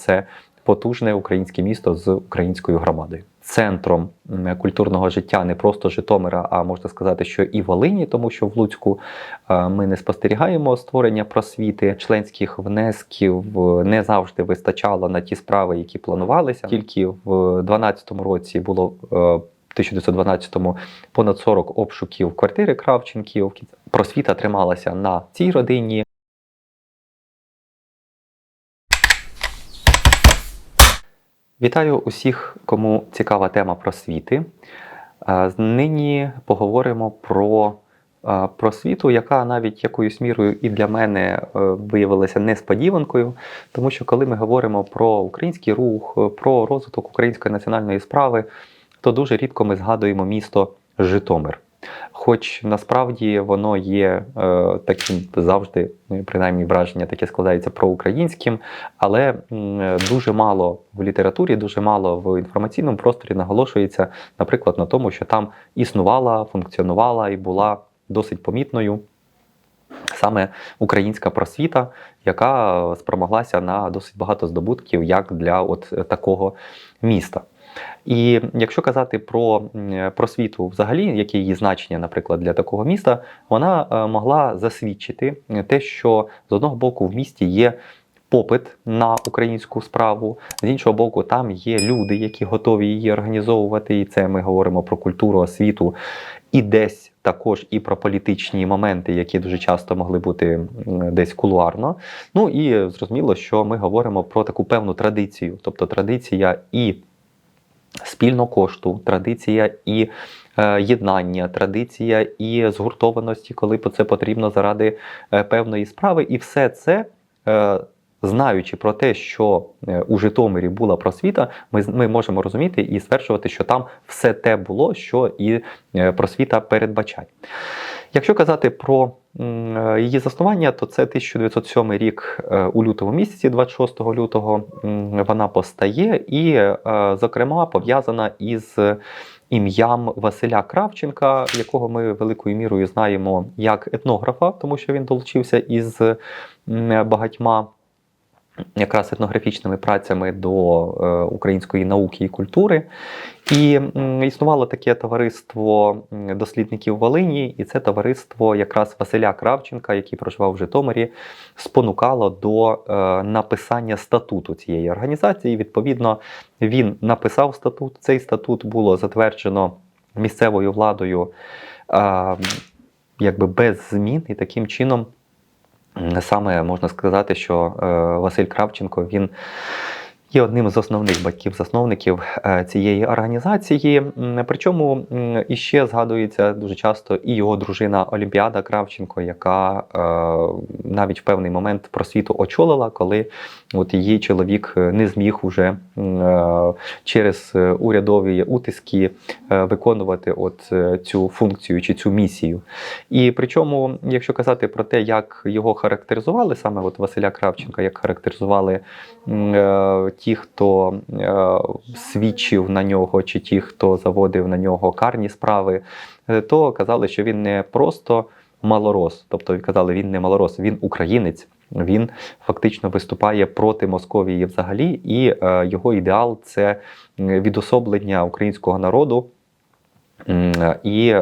це потужне українське місто з українською громадою. Центром культурного життя не просто Житомира, а можна сказати, що і Волині, тому що в Луцьку е, ми не спостерігаємо створення просвіти, членських внесків е, не завжди вистачало на ті справи, які планувалися. Тільки в 2012 році було е, 1912-му понад 40 обшуків квартири Кравченків. Просвіта трималася на цій родині. Вітаю усіх, кому цікава тема просвіти. Е, Нині поговоримо про е, просвіту, яка навіть якоюсь мірою і для мене е, виявилася несподіванкою, тому що коли ми говоримо про український рух, про розвиток української національної справи, то дуже рідко ми згадуємо місто Житомир. Хоч насправді воно є е, таким завжди, ну, принаймні враження таке складається проукраїнським, але м, дуже мало в літературі, дуже мало в інформаційному просторі наголошується, наприклад, на тому, що там існувала, функціонувала і була досить помітною саме українська просвіта, яка е, спромоглася на досить багато здобутків як для от е, такого міста. І якщо казати про просвіту взагалі, яке її значення, наприклад, для такого міста, вона е, могла засвідчити те, що з одного боку в місті є попит на українську справу, з іншого боку, там є люди, які готові її організовувати, і це ми говоримо про культуру, освіту, і десь також і про політичні моменти, які дуже часто могли бути десь кулуарно. Ну і зрозуміло, що ми говоримо про таку певну традицію, тобто традиція і спільного кошту, традиція і е, єднання, традиція і згуртованості, коли це потрібно заради е, певної справи. І все це. Е, Знаючи про те, що у Житомирі була просвіта, ми, ми можемо розуміти і стверджувати, що там все те було, що і просвіта передбачає. Якщо казати про е, її заснування, то це 1907 рік е, у лютому місяці, 26 лютого, вона постає. І, е, зокрема, пов'язана із ім'ям Василя Кравченка, якого ми великою мірою знаємо як етнографа, тому що він долучився із багатьма якраз етнографічними працями до е, української науки і культури. І існувало таке товариство дослідників Волині, і це товариство якраз Василя Кравченка, який проживав в Житомирі, спонукало до е, написання статуту цієї організації. Відповідно, він написав статут. Цей статут було затверджено місцевою владою е, якби без змін, і таким чином. Саме можна сказати, що е, Василь Кравченко він є одним з основних батьків-засновників е, цієї організації. Причому іще згадується дуже часто і його дружина Олімпіада Кравченко, яка е, навіть в певний момент просвіту очолила, коли от її чоловік е, не зміг уже через урядові утиски виконувати от цю функцію чи цю місію. І причому, якщо казати про те, як його характеризували, саме от Василя Кравченка, як характеризували ті, хто е, свідчив на нього, чи ті, хто заводив на нього карні справи, е, то казали, що він не просто малорос, тобто казали, він не малорос, він українець. Він фактично виступає проти Московії взагалі, і е, його ідеал це відособлення українського народу. І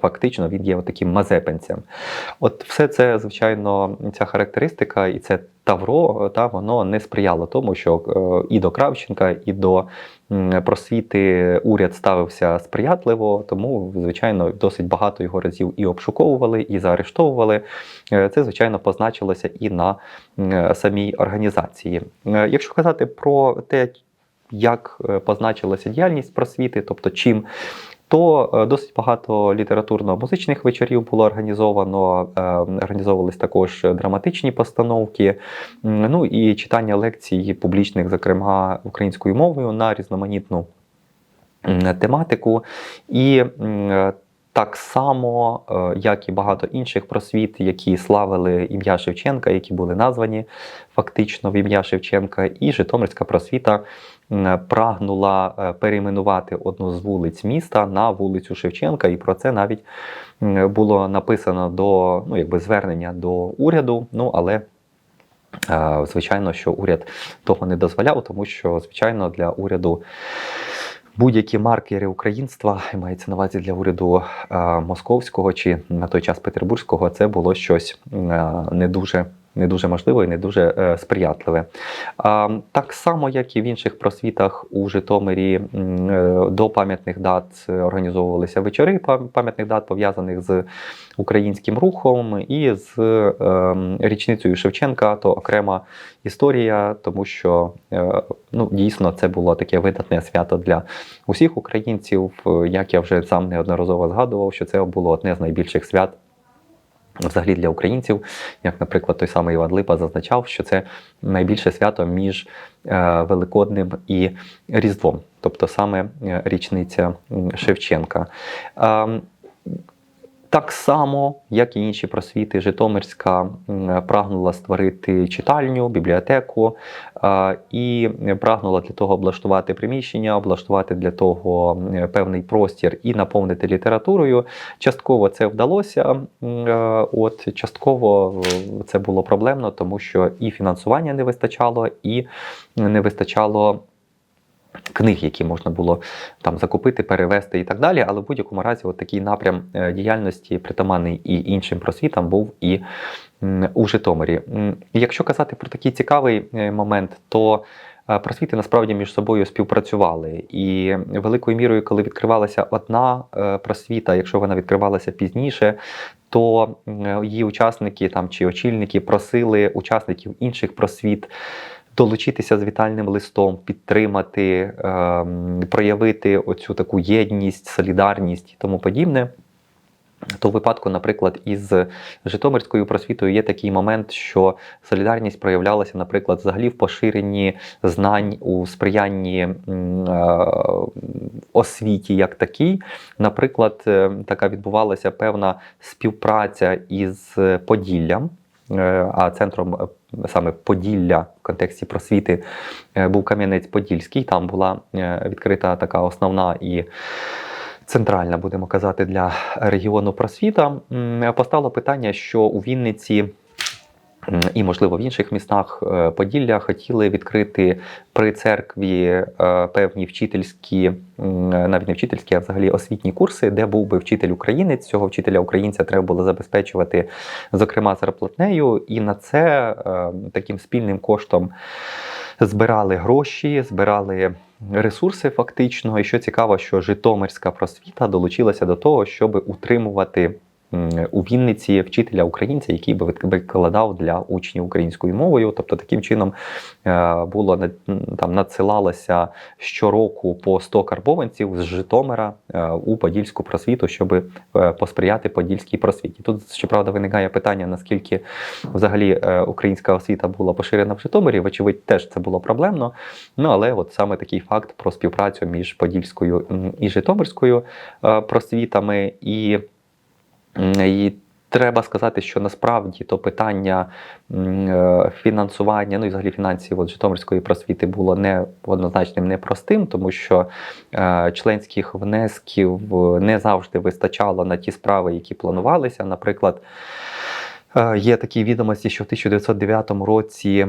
фактично він є таким мазепинцем. От все це, звичайно, ця характеристика і це тавро, та воно не сприяло тому, що е, і до Кравченка, і до просвіти уряд ставився сприятливо, тому, звичайно, досить багато його разів і обшуковували, і заарештовували. Е, Це, звичайно, позначилося і на самій організації. Е, Якщо казати про те, як позначилася діяльність просвіти, тобто чим то е, досить багато літературно-музичних вечорів було організовано. е, Організовувались також драматичні постановки, ну і читання лекцій публічних, зокрема українською мовою на різноманітну тематику. І так само, е, як і багато інших просвіт, які славили ім'я Шевченка, які були названі фактично в ім'я Шевченка, і Житомирська просвіта прагнула е, перейменувати одну з вулиць міста на вулицю Шевченка, і про це навіть було написано до ну, якби звернення до уряду. Ну але Е, Звичайно, що уряд того не дозволяв, тому що, звичайно, для уряду будь-які маркери українства, мається на увазі для уряду е, московського чи на той час петербурзького, це було щось е, не дуже. Не дуже можливе і не дуже е, сприятливе. Так само, як і в інших просвітах у Житомирі е, до пам'ятних дат організовувалися вечори пам'ятних дат, пов'язаних з українським рухом і з е, річницею Шевченка, то окрема історія, тому що ну, дійсно це було таке видатне свято для усіх українців. Як я вже сам неодноразово згадував, що це було одне з найбільших свят. Взагалі для українців, як, наприклад, той самий Іван Липа зазначав, що це найбільше свято між е, Великодним і Різдвом, тобто саме е, річниця Шевченка. Так само, як і інші просвіти, Житомирська прагнула створити читальню, бібліотеку і прагнула для того облаштувати приміщення, облаштувати для того певний простір і наповнити літературою. Частково це вдалося. е, От частково е, це було проблемно, тому що і фінансування не вистачало, і не вистачало. Книг, які можна було там закупити, перевести і так далі. Але в будь-якому разі, от такий напрям е, діяльності притаманний і іншим просвітам був і у Житомирі. Якщо казати про такий цікавий е, момент, то е, просвіти насправді між собою співпрацювали. І великою мірою, коли відкривалася одна просвіта, якщо вона відкривалася пізніше, то її учасники там чи очільники просили учасників інших просвіт долучитися з вітальним листом, підтримати, ем, проявити оцю таку єдність, солідарність і тому подібне. То в випадку, наприклад, із Житомирською просвітою є такий момент, що солідарність проявлялася, наприклад, взагалі в поширенні знань у сприянні е, освіті як такій. Наприклад, е, така відбувалася певна співпраця із Поділлям. Е, А центром саме Поділля в контексті просвіти е, був Кам'янець-Подільський. Там була е, відкрита така основна і центральна, будемо казати, для регіону просвіта. Постало питання, що у Вінниці. М, І, можливо, в інших містах е, Поділля хотіли відкрити при церкві е, певні вчительські, навіть не вчительські, а взагалі освітні курси, де був би вчитель українець. Цього вчителя українця треба було забезпечувати, зокрема, зарплатнею. І на це е, таким спільним коштом збирали гроші, збирали ресурси фактично. І що цікаво, що Житомирська просвіта долучилася до того, щоб утримувати у Вінниці вчителя українця, який би вик- викладав для учнів українською мовою. Тобто таким чином е, було там надсилалося щороку по 100 карбованців з Житомира е, у Подільську просвіту, щоб е, посприяти подільській просвіті. Тут щоправда виникає питання, наскільки взагалі українська освіта була поширена в Житомирі. Вочевидь, теж це було проблемно. Ну але от саме такий факт про співпрацю між Подільською і Житомирською просвітами і, і Треба сказати, що насправді то питання е, фінансування, ну і взагалі фінансів от Житомирської просвіти було не однозначним, непростим, тому що е, членських внесків е, не завжди вистачало на ті справи, які планувалися. Наприклад, Є такі відомості, що в 1909 році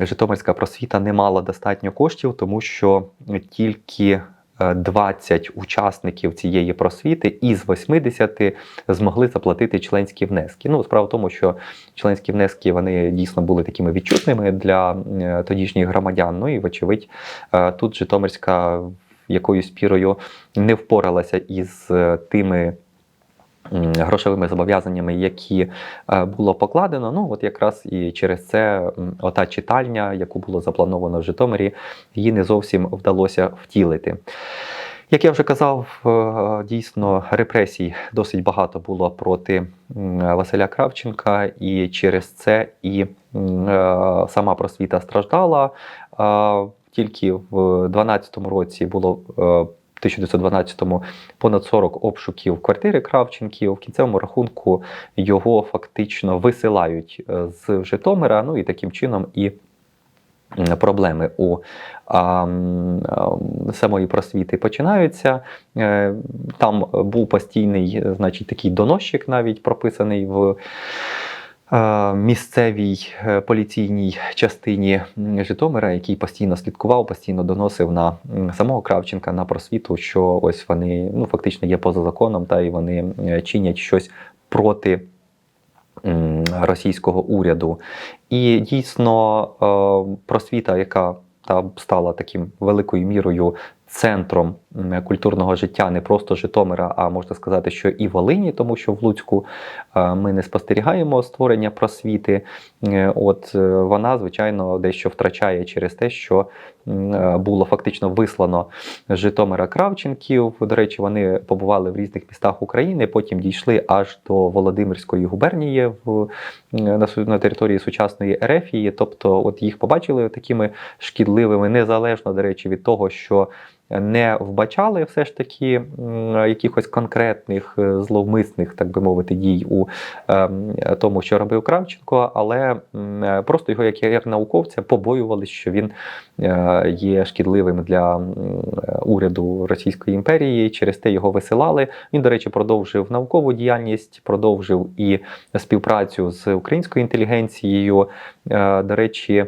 Житомирська просвіта не мала достатньо коштів, тому що тільки 20 учасників цієї просвіти із 80 змогли заплатити членські внески. Ну, справа в тому, що членські внески вони дійсно були такими відчутними для е, тодішніх громадян. Ну і, вочевидь, е, тут Житомирська якоюсь пірою не впоралася із е, тими грошовими зобов'язаннями, які е, було покладено. Ну, от якраз і через це ота читальня, яку було заплановано в Житомирі, її не зовсім вдалося втілити. Як я вже казав, е, дійсно репресій досить багато було проти Василя Кравченка, і через це і е, сама просвіта страждала. Тільки в 2012 році було 1912-му понад 40 обшуків квартири Кравченків. В кінцевому рахунку його фактично висилають е, з Житомира. Ну і таким чином і проблеми у а, а, самої просвіти починаються. Е, Там був постійний, е, значить, такий доносчик навіть прописаний в. Місцевій е, поліційній частині Житомира, який постійно слідкував, постійно доносив на самого Кравченка на просвіту, що ось вони ну фактично є поза законом, та і вони е, чинять щось проти російського уряду. І дійсно е, просвіта, яка та стала таким великою мірою центром культурного життя не просто Житомира, а можна сказати, що і Волині, тому що в Луцьку е, ми не спостерігаємо створення просвіти. Е, От е, вона, звичайно, дещо втрачає через те, що було фактично вислано Житомира Кравченків. До речі, вони побували в різних містах України, потім дійшли аж до Володимирської губернії в на, на території сучасної Ерефії. Тобто, от їх побачили такими шкідливими, незалежно, до речі, від того, що не вбачали все ж таки якихось конкретних е, зловмисних, так би мовити, дій у ем, тому, що робив Кравченко, але е, просто його як, як науковця побоювалися, що він е, є шкідливим для уряду Російської імперії. Через те його висилали. Він, до речі, продовжив наукову діяльність, продовжив і співпрацю з українською інтелігенцією. До речі.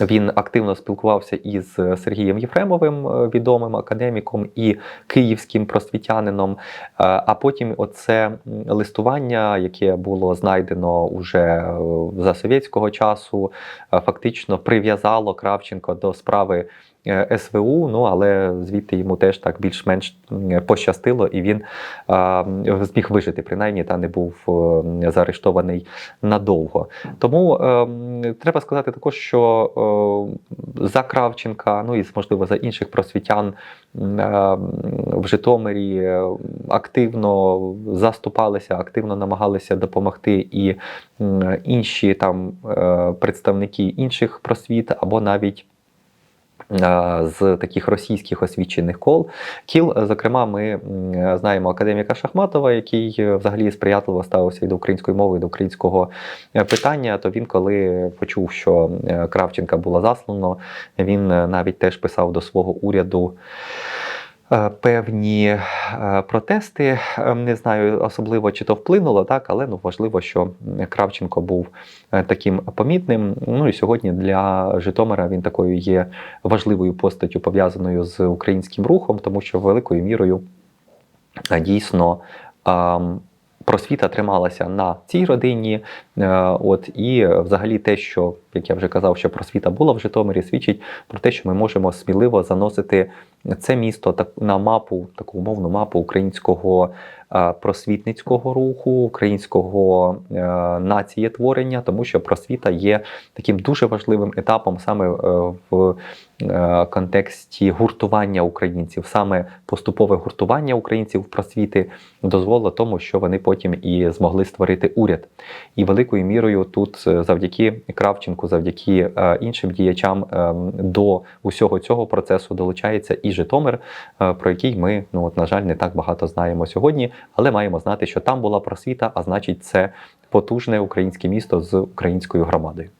Він активно спілкувався із Сергієм Єфремовим, е, відомим академіком і київським просвітянином. Е, А потім оце листування, яке було знайдено уже е, за совєтського часу, е, фактично прив'язало Кравченко до справи. Е, СВУ, ну але звідти йому теж так більш-менш пощастило, і він зміг вижити, принаймні, та не був е, заарештований надовго. Тому е, треба сказати також, що за Кравченка, ну і можливо за інших просвітян в Житомирі активно заступалися, активно намагалися допомогти і інші там представники інших просвіт, або навіть. Е, З таких російських освічених кол кіл, зокрема, ми знаємо академіка Шахматова, який е, взагалі сприятливо ставився і до української мови, і до українського е, питання. То він, коли почув, що е, Кравченка було заслано, він е, навіть теж писав до свого уряду. Е, Певні е, протести, Е, не знаю особливо чи то вплинуло, так, але ну важливо, що Кравченко був е, таким помітним. Ну і сьогодні для Житомира він такою є важливою постаттю пов'язаною з українським рухом, тому що великою мірою дійсно ам, просвіта трималася на цій родині. Е, От і взагалі те, що як я вже казав, що просвіта була в Житомирі, свідчить про те, що ми можемо сміливо заносити це місто на мапу, таку умовну мапу українського просвітницького руху, українського е, націєтворення, тому що просвіта є таким дуже важливим етапом саме е, в е, контексті гуртування українців, саме поступове гуртування українців в просвіти дозволило тому, що вони потім і змогли створити уряд. І великою мірою тут е, завдяки Кравченку, завдяки е, іншим діячам е, до усього цього процесу долучається і Житомир, е, про який ми, ну от на жаль, не так багато знаємо сьогодні, але маємо знати, що там була просвіта, а значить, це потужне українське місто з українською громадою.